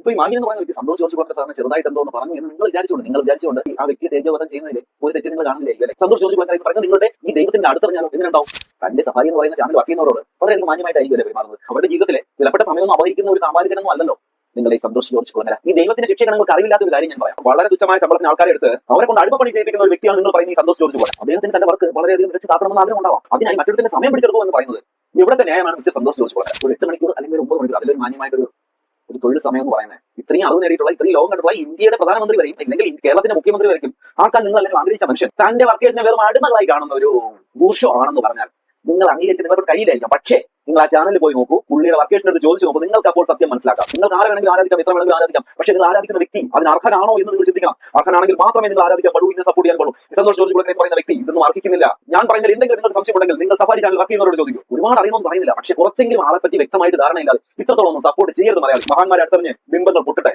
ഇപ്പൊ ഈ മാഹിൻ എന്ന് പറയുന്ന വ്യക്തി സന്തോഷ് ജോർജ് കുളത്തെ സാറിന് ചെറുതായിട്ട് എന്തോ എന്ന് പറഞ്ഞു എന്ന് നിങ്ങൾ വിചാരിച്ചുകൊണ്ട് നിങ്ങൾ വിചാരിച്ചുകൊണ്ട് ആ വ്യക്തിയെ തേജോവധം ചെയ്യുന്നതിൽ ഒരു തെറ്റ് നിങ്ങൾ കാണുന്നില്ലേ. അല്ലെ സന്തോഷ് ജോർജ് കുളത്തെ പറഞ്ഞു നിങ്ങളുടെ ഈ ദൈവത്തിന്റെ അടുത്തറിഞ്ഞാലോ എങ്ങനെയുണ്ടാവും? തന്റെ സഫാരി എന്ന് പറയുന്ന ചാനൽ വക്കിയുന്നവരോട് വളരെ മാന്യമായിട്ടായിരിക്കും അല്ലെ പെരുമാറുന്നത്. അവരുടെ ജീവിതത്തിലെ വിലപ്പെട്ട സമയമൊന്നും അപഹരിക്കുന്ന ഒരു സാമാജികനൊന്നും അല്ലല്ലോ നിങ്ങളെ സന്തോഷ് ജോർജ് കുളങ്ങര. ഈ ദൈവത്തിന്റെ ശിക്ഷയാണ് നിങ്ങൾക്ക് അറിവില്ലാത്ത ഒരു കാര്യം ഞാൻ പറയാം. വളരെ തുച്ഛമായ ശമ്പളത്തിന് ആൾക്കാരെ എടുത്ത് അവരെ കൊണ്ട് അടിമപ്പണി ചെയ്യിപ്പിക്കുന്ന ഒരു വ്യക്തിയാണ് നിങ്ങൾ പറയുന്നത് സന്തോഷ് ജോർജ് കുളങ്ങര. അദ്ദേഹത്തിന് തന്റെ വർക്ക് വളരെയധികം മികച്ച താക്കണമെന്ന് ആഗ്രഹം ഉണ്ടാവാം. അതിനായി മറ്റൊരു സമയം പിടിച്ചെടുക്കും എന്ന് പറയുന്നത് ഇവിടുത്തെ ന്യായമാണ് മിസ്റ്റർ സന്തോഷ് ജോർജ് കുളങ്ങര. ഒരു എട്ട് മണിക്കൂർ അല്ലെങ്കിൽ ഒരു ഒമ്പത് മണിക്കൂർ അതിലൊരു മാന്യമായിട്ടൊരു ഒരു തൊഴിൽ സമയം എന്ന് പറയുന്നത്. ഇത്രയും അറിവ് നേടിയിട്ടുള്ള ഇത്രയും ലോകം കണ്ടിട്ടുള്ള ഇന്ത്യയുടെ പ്രധാനമന്ത്രി വരെയും അല്ലെങ്കിൽ കേരളത്തിന്റെ മുഖ്യമന്ത്രി വരെയും ആക്കാൻ നിങ്ങൾ അല്ലെങ്കിൽ ആഗ്രഹിച്ച മനുഷ്യൻ. തന്റെ വർക്കേഴ്സിനെ വെറും അടിമകളായി കാണുന്ന ഒരു ഭൂഷോ ആണെന്ന് പറഞ്ഞാൽ നിങ്ങൾ അംഗീകരിക്കുന്ന നിങ്ങൾക്ക് കഴിയില്ലായിരിക്കാം പക്ഷേ നിങ്ങൾ ആ ചാനലിൽ പോയി നോക്കൂ. പുള്ളിയുടെ വർക്കേഴ്സിന്റെ അടുത്ത് ചോദിച്ചു നോക്കൂ നിങ്ങൾക്ക് അപ്പോൾ സത്യം മനസ്സിലാക്കാം. നിങ്ങൾ ആരെ വേണമെങ്കിൽ ആരാധിക്കാം എത്ര വേണമെങ്കിൽ ആരാധിക്കാം. പക്ഷേ നിങ്ങൾ ആരാധിക്കുന്ന വ്യക്തി അതിന് അർഹനാണോ എന്ന് നിങ്ങൾ ചിന്തിക്കണം. അർഹനാണെങ്കിൽ മാത്രമേ നിങ്ങൾ ആരാധിക്കാൻ പാടൂ ഇതിനെ സപ്പോർട്ട് ചെയ്യാൻ പാടൂ സന്തോഷ് കുളക്കരെ എന്ന് പറയുന്ന വ്യക്തി ഇതൊന്നും അർഹിക്കുന്നില്ല. ഞാൻ പറയുന്നതിൽ എന്തെങ്കിലും നിങ്ങൾക്ക് സംശയം ഉണ്ടെങ്കിൽ നിങ്ങൾ സഫാരി ചാനൽ വർക്ക് ചെയ്യുന്നവരോട് ചോദിക്കും. ഒരുപാട് അറിയുമെന്ന് പറയുന്നില്ല. പക്ഷേ കുറച്ചെങ്കിലും ആളെപ്പറ്റി വ്യക്തമായിട്ട് ധാരണയില്ലാതെ ഇത്രത്തോളം സപ്പോർട്ട് ചെയ്യരുത് മലയാളി. മഹാന്മാരെ അടുത്തറിഞ്ഞ് ബിംബങ്ങൾ പൊട്ടട്ടെ.